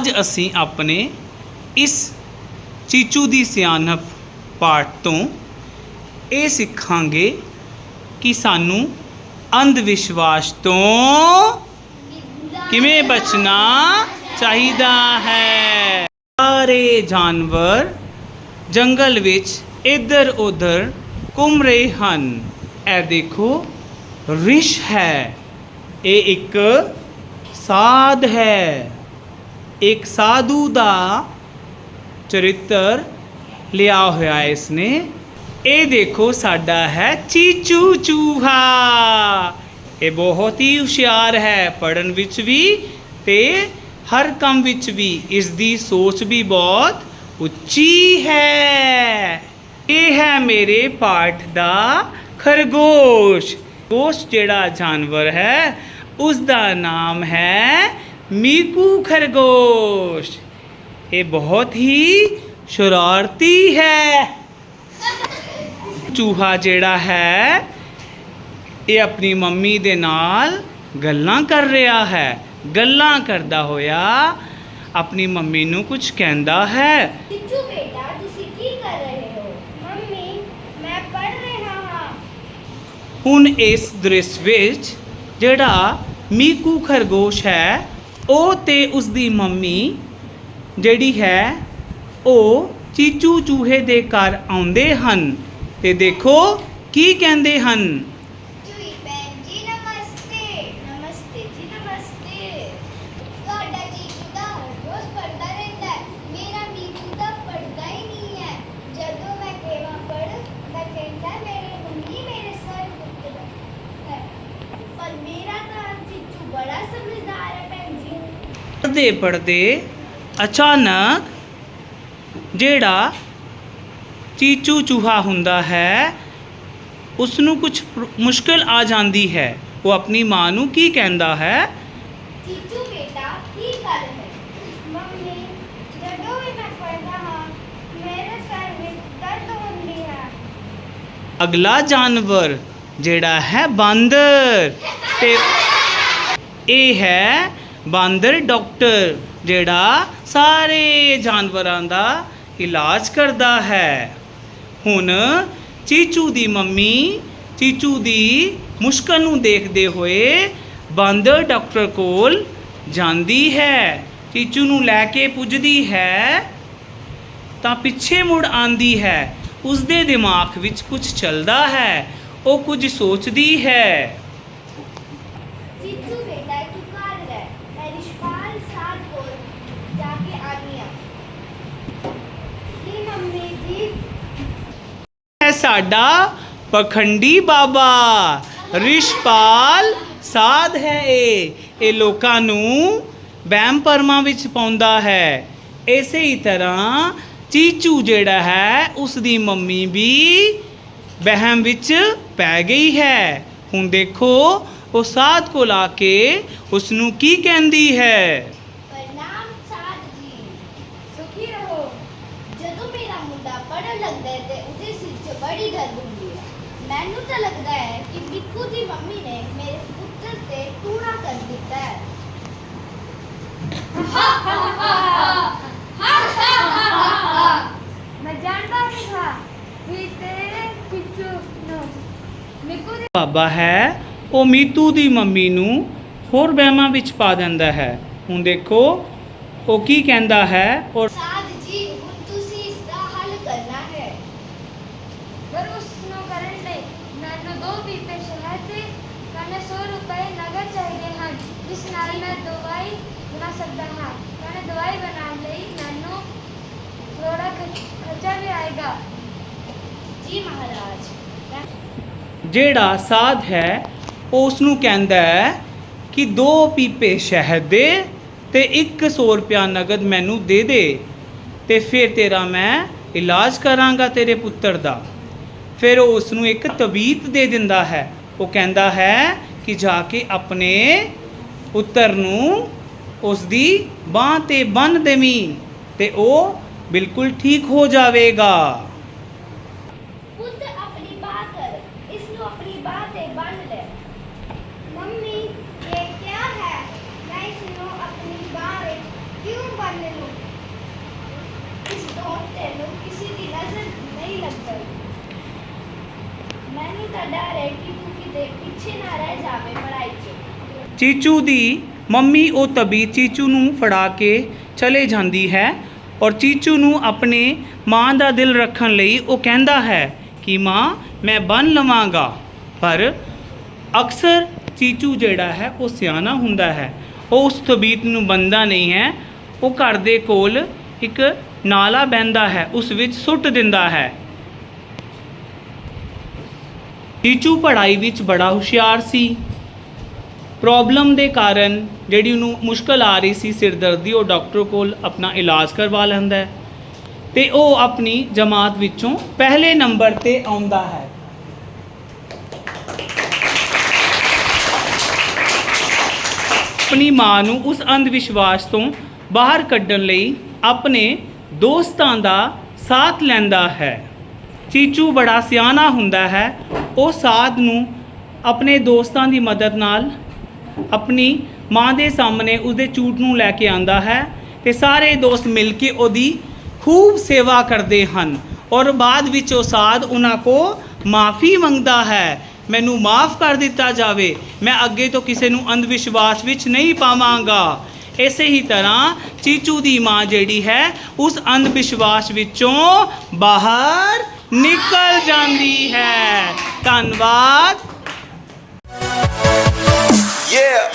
ਅੱਜ ਅਸੀਂ ਆਪਣੇ ਇਸ ਚੀਚੂ ਦੀ ਸਿਆਣਪ ਪਾਠ ਤੋਂ ਇਹ ਸਿੱਖਾਂਗੇ ਕਿ ਸਾਨੂੰ ਅੰਧ ਵਿਸ਼ਵਾਸ ਤੋਂ ਕਿਵੇਂ ਬਚਣਾ ਚਾਹੀਦਾ ਹੈ। ਸਾਰੇ ਜਾਨਵਰ ਜੰਗਲ ਵਿੱਚ ਇੱਧਰ ਉੱਧਰ ਘੁੰਮ ਰਹੇ ਹਨ। ਇਹ ਦੇਖੋ, ਰਿਸ਼ ਹੈ। ਇਹ ਇੱਕ ਸਾਧ ਹੈ। ਇੱਕ ਸਾਧੂ ਦਾ ਚਰਿੱਤਰ ਲਿਆ ਹੋਇਆ ਹੈ ਇਸਨੇ। ਇਹ ਦੇਖੋ ਸਾਡਾ ਹੈ ਚੀਚੂ ਚੂਹਾ। ਇਹ ਬਹੁਤ ਹੀ ਹੁਸ਼ਿਆਰ ਹੈ ਪੜਨ ਵਿੱਚ ਵੀ ਤੇ ਹਰ ਕੰਮ ਵਿੱਚ ਵੀ। ਇਸ ਦੀ ਸੋਚ ਵੀ ਬਹੁਤ ਉੱਚੀ ਹੈ। ਇਹ ਹੈ ਮੇਰੇ ਪਾਠ ਦਾ ਖਰਗੋਸ਼। ਖਰਗੋਸ਼ ਜਿਹੜਾ ਜਾਨਵਰ ਹੈ ਉਸ ਦਾ ਨਾਮ ਹੈ ਮੀਕੂ ਖਰਗੋਸ਼ ਇਹ ਬਹੁਤ ਹੀ ਸ਼ਰਾਰਤੀ ਹੈ ਚੂਹਾ ਜਿਹੜਾ ਹੈ ਇਹ ਆਪਣੀ ਮੰਮੀ ਦੇ ਨਾਲ ਗੱਲਾਂ ਕਰ ਰਿਹਾ ਹੈ ਗੱਲਾਂ ਕਰਦਾ ਹੋਇਆ ਆਪਣੀ ਮੰਮੀ ਨੂੰ ਕੁਝ ਕਹਿੰਦਾ ਹੈ ਟਿੱਚੂ ਬੇਟਾ ਤੁਸੀਂ ਕੀ ਕਰ ਰਹੇ ਹੋ ਮੰਮੀ ਮੈਂ ਪੜ ਰਿਹਾ ਹਾਂ ਹੁਣ ਇਸ ਦ੍ਰਿਸ਼ ਵਿੱਚ ਜਿਹੜਾ ਮੀਕੂ ਖਰਗੋਸ਼ ਹੈ ਉਹ ਤੇ ਉਸ ਦੀ ਮੰਮੀ, ਜਿਹੜੀ ਹੈ, ਉਹ ਚੀਚੂ ਚੂਹੇ ਦੇ ਘਰ ਆਉਂਦੇ ਹਨ ਤੇ ਦੇਖੋ ਕੀ ਕਹਿੰਦੇ ਹਨ ਚੂਈ ਭੈਣ ਜੀ ਨਮਸਤੇ ਨਮਸਤੇ ਜੀ ਨਮਸਤੇ ਤੁਹਾਡਾ ਜੀਜੂ ਦਾ ਹਰ ਰੋਜ਼ ਪੜਦਾ ਰਹਿੰਦਾ ਹੈ ਮੇਰਾ ਜੀਜੂ ਤਾਂ ਪੜਦਾ ਹੀ ਨਹੀਂ ਹੈ ਜਦੋਂ ਮੈਂ ਕੇਵਾ ਪੜ ਤਾਂ ਕਹਿੰਦਾ ਮੇਰੇ ਮੰਮੀ ਮੇਰੇ ਸਰ ਉੱਤੇ ਹੈ ਪਰ ਮੇਰਾ ਤਾਂ ਜੀਜੂ ਬੜਾ ਸਮਝਦਾਰ ਹੈ ਭੈਣ ਜੀ ਪੜਦੇ ਪੜਦੇ ਅਚਾਨਕ ਜਿਹੜਾ ਚੀਚੂ ਚੂਹਾ ਹੁੰਦਾ ਹੈ ਉਸ ਨੂੰ ਕੁਝ ਮੁਸ਼ਕਲ ਆ ਜਾਂਦੀ ਹੈ। ਉਹ ਆਪਣੀ ਮਾਂ ਨੂੰ ਕੀ ਕਹਿੰਦਾ ਹੈ? ਜੀਜੂ ਬੇਟਾ ਕੀ ਕਰ ਹੈ? ਮੰਮੀ ਜਦੋਂ ਵੀ ਮੈਂ ਪੜਦਾ ਹਾਂ ਮੇਰੇ ਸਰ ਵਿੱਚ ਦਰਦ ਹੁੰਦੀ ਹੈ। ਅਗਲਾ ਜਾਨਵਰ ਜਿਹੜਾ ਹੈ ਬਾਂਦਰ। ਤੇ ਇਹ ਹੈ ਬਾਂਦਰ ਡਾਕਟਰ, ਜਿਹੜਾ ਸਾਰੇ ਜਾਨਵਰਾਂ ਦਾ ਇਲਾਜ ਕਰਦਾ ਹੈ। ਹੁਣ ਚੀਚੂ ਦੀ ਮੰਮੀ, ਚੀਚੂ ਦੀ ਮੁਸ਼ਕਲ ਨੂੰ ਦੇਖਦੇ ਹੋਏ ਬਾਂਦਰ ਡਾਕਟਰ ਕੋਲ ਜਾਂਦੀ ਹੈ। ਚੀਚੂ ਨੂੰ ਲੈ ਕੇ ਪੁੱਜਦੀ ਹੈ, ਤਾਂ ਪਿੱਛੇ ਮੁੜ ਆਂਦੀ ਹੈ। ਉਸ ਦੇ ਦਿਮਾਗ ਵਿੱਚ ਕੁਝ ਚੱਲਦਾ ਹੈ, ਉਹ ਕੁਝ ਸੋਚਦੀ ਹੈ। ਜੀਜੂ ਮੈਂ ਰਿਸ਼ਪਾਲ ਕੋਲ ਜਾ ਕੇ ਆਨੀ ਆ ਜੀ ਮੰਮੀ ਜੀ ਹੈ ਸਾਡਾ ਪਖੰਡੀ ਬਾਬਾ ਰਿਸ਼ਪਾਲ ਸਾਧ ਹੈ ਇਹ ਇਹ ਲੋਕਾਂ ਨੂੰ ਵਹਿਮ ਭਰਮਾਂ ਵਿੱਚ ਪਾਉਂਦਾ ਹੈ ਇਸੇ ਹੀ ਤਰ੍ਹਾਂ ਚੀਚੂ ਜਿਹੜਾ ਹੈ ਉਸ ਦੀ ਮੰਮੀ ਵੀ ਵਹਿਮ ਵਿੱਚ ਪੈ ਗਈ ਹੈ ਹੁਣ ਦੇਖੋ ਉਹ ਸਾਧ ਕੋਲ ਆ ਕੇ ਉਸ ਨੂੰ ਕੀ ਕਹਿੰਦੀ ਹੈ? ਪ੍ਰਣਾਮ ਸਾਧ ਜੀ। ਸੁਖੀ ਰਹੋ। ਜਦੋਂ ਮੇਰਾ ਮੁੰਡਾ ਪੜਨ ਲੱਗਦਾ ਹੈ ਤੇ ਉਹਦੇ ਸਿਰ 'ਚ ਬੜੀ ਦਰਦ ਹੁੰਦੀ ਹੈ ਮੈਨੂੰ ਤਾਂ ਲੱਗਦਾ ਹੈ ਕਿ ਮਿੱਕੂ ਦੀ ਮੰਮੀ ਨੇ ਮੇਰੇ ਪੁੱਤਰ ਤੇ ਟੂਣਾ ਕਰ ਦਿੱਤਾ ਹੈ। ਮੈਂ ਜਾਣਦਾ ਨਹੀਂ ਹਾਂ ਵੀ ਤੇਰੇ ਪਿੱਛੂ ਨੂੰ ਮਿੱਕੂ ਦੇ ਬਾਬਾ ਹੈ ਉਹ ਮੀਤੂ ਦੀ ਮੰਮੀ ਨੂੰ ਹੋਰ ਵਹਿਮਾਂ ਵਿੱਚ ਪਾ ਦਿੰਦਾ ਹੈ। ਹੁਣ ਦੇਖੋ ਉਹ ਕੀ ਕਹਿੰਦਾ ਹੈ ਔਰ ਸਾਧ ਜੀ ਹੁਣ ਤੁਸੀਂ ਇਸ ਦਾ ਹੱਲ ਕਰਨਾ ਹੈ। ਪਰ ਉਸ ਨੂੰ ਕਰਨ ਲਈ ਮੈਨੂੰ ਦੋ ਪੀਪੇ ਸ਼ਹਿਦ ਦੇ ਕਨੇ 100 ਰੁਪਏ ਨਗਦ ਚਾਹੀਦੇ ਹਨ। ਜਿਸ ਨਾਲ ਮੈਂ ਦਵਾਈ ਬਣਾ ਸਕਦਾ ਹਾਂ। ਕਨੇ ਦਵਾਈ ਬਣਾਉਣ ਲਈ ਮੈਨੂੰ ਥੋੜਾ ਖਰਚ- ਖਰਚਾ ਵੀ ਆਏਗਾ। ਜੀ ਮਹਾਰਾਜ। ਮੈਂ ਜਿਹੜਾ ਸਾਧ ਹੈ ਉਹ ਉਸ ਨੂੰ ਕਹਿੰਦਾ ਹੈ ਕਿ ਦੋ ਪੀਪੇ ਸ਼ਹਿਦ ਦੇ ਤੇ 100 ਰੁਪਿਆ ਨਗਦ ਮੈਨੂੰ ਦੇ ਦੇ ਤੇ ਫਿਰ ਤੇਰਾ ਮੈਂ ਇਲਾਜ ਕਰਾਂਗਾ ਤੇਰੇ ਪੁੱਤਰ ਦਾ। ਫਿਰ ਉਹ ਉਸ ਨੂੰ ਇੱਕ ਤਬੀਤ ਦੇ ਦਿੰਦਾ ਹੈ। ਉਹ ਕਹਿੰਦਾ ਹੈ ਕਿ ਜਾ ਕੇ ਆਪਣੇ ਪੁੱਤਰ ਨੂੰ ਉਸ ਦੀ ਬਾਹ ਤੇ ਬੰਨ ਦੇਵੀਂ ਤੇ ਉਹ ਬਿਲਕੁਲ ਠੀਕ ਹੋ ਜਾਵੇਗਾ ਪੁੱਤ ਆਪਣੀ ਬਾਹ ਕਰ ਇਸ ਨੂੰ ਆਪਣੀ ਬਾਹ ਤੇ ਬੰਨ ਲੈ ਮੰਮੀ ਇਹ ਕੀ ਹੈ ਮੈਂ ਇਸ ਨੂੰ ਆਪਣੀ ਬਾਹ ਵਿੱਚ ਕਿਉਂ ਬੰਨ੍ਹ ਖਾਨੇ ਨੂੰ ਇਸ ਤੋਂ ਤੈਨੂੰ ਕਿਸੇ ਦੀ ਨਜ਼ਰ ਨਹੀਂ ਲੱਗਦੀ। ਮੈਨੂੰ ਤਾਂ ਡਰ ਹੈ ਕਿ ਤੂੰ ਕਿਤੇ ਪਿੱਛੇ ਨਾ ਰਹਿ ਜਾਵੇਂ ਪੜ੍ਹਾਈ 'ਚ। ਚੀਚੂ ਦੀ ਮੰਮੀ ਉਹ ਤਬੀ ਚੀਚੂ ਨੂੰ ਫੜਾ ਕੇ ਚਲੇ ਜਾਂਦੀ ਹੈ ਔਰ ਚੀਚੂ ਨੂੰ ਆਪਣੇ ਮਾਂ ਦਾ ਦਿਲ ਰੱਖਣ ਲਈ ਉਹ ਕਹਿੰਦਾ ਹੈ ਕਿ ਮਾਂ, ਮੈਂ ਬਨ ਲਵਾਂਗਾ। ਪਰ ਅਕਸਰ ਚੀਚੂ ਜਿਹੜਾ ਹੈ, ਉਹ ਸਿਆਣਾ ਹੁੰਦਾ ਹੈ। ਉਹ ਉਸ ਤਬੀਤ ਨੂੰ ਬੰਦਾ ਨਹੀਂ ਹੈ। ਉਹ ਘਰ ਦੇ ਕੋਲ ਇੱਕ ਨਾਲਾ ਬਹਿੰਦਾ ਹੈ, ਉਸ ਵਿੱਚ ਸੁੱਟ ਦਿੰਦਾ ਹੈ। ਟੀਚੂ ਪੜ੍ਹਾਈ ਵਿੱਚ ਬੜਾ ਹੁਸ਼ਿਆਰ ਸੀ। ਪ੍ਰੋਬਲਮ ਦੇ ਕਾਰਨ ਜਿਹੜੀ ਉਹਨੂੰ ਮੁਸ਼ਕਲ ਆ ਰਹੀ ਸੀ, ਸਿਰਦਰਦੀ, ਉਹ ਡਾਕਟਰ ਕੋਲ ਆਪਣਾ ਇਲਾਜ ਕਰਵਾ ਲੈਂਦਾ ਹੈ ਤੇ ਉਹ ਆਪਣੀ ਜਮਾਤ ਵਿੱਚੋਂ ਪਹਿਲੇ ਨੰਬਰ ਤੇ ਆਉਂਦਾ ਹੈ। ਆਪਣੀ ਮਾਂ ਨੂੰ ਉਸ ਅੰਧ ਵਿਸ਼ਵਾਸ ਤੋਂ ਬਾਹਰ ਕੱਢਣ ਲਈ ਆਪਣੇ ਦੋਸਤਾਂ ਦਾ ਸਾਥ ਲੈਂਦਾ ਹੈ। ਚੀਚੂ ਬੜਾ ਸਿਆਣਾ ਹੁੰਦਾ ਹੈ। ਉਹ ਸਾਧ ਨੂੰ ਆਪਣੇ ਦੋਸਤਾਂ ਦੀ ਮਦਦ ਨਾਲ ਆਪਣੀ ਮਾਂ ਦੇ ਸਾਹਮਣੇ ਉਸਦੇ ਝੂਠ ਨੂੰ ਲੈ ਕੇ ਆਂਦਾ ਹੈ ਤੇ ਸਾਰੇ ਦੋਸਤ ਮਿਲ ਕੇ ਉਹਦੀ ਖੂਬ ਸੇਵਾ ਕਰਦੇ ਹਨ ਔਰ ਬਾਅਦ ਵਿੱਚ ਉਹ ਸਾਧ ਉਹਨਾਂ ਕੋ ਮਾਫੀ ਮੰਗਦਾ ਹੈ। ਮੈਨੂੰ ਮਾਫ ਕਰ ਦਿੱਤਾ ਜਾਵੇ। ਮੈਂ ਅੱਗੇ ਤੋਂ ਕਿਸੇ ਨੂੰ ਅੰਧ ਵਿਸ਼ਵਾਸ ਵਿੱਚ ਨਹੀਂ ਪਾਵਾਂਗਾ। ਇਸੇ ਹੀ ਤਰ੍ਹਾਂ ਚੀਚੂ ਦੀ ਮਾਂ ਜਿਹੜੀ ਹੈ, ਉਸ ਅੰਧ ਵਿਸ਼ਵਾਸ ਵਿੱਚੋਂ ਬਾਹਰ ਨਿਕਲ ਜਾਂਦੀ ਹੈ ਧੰਨਵਾਦ Yeah.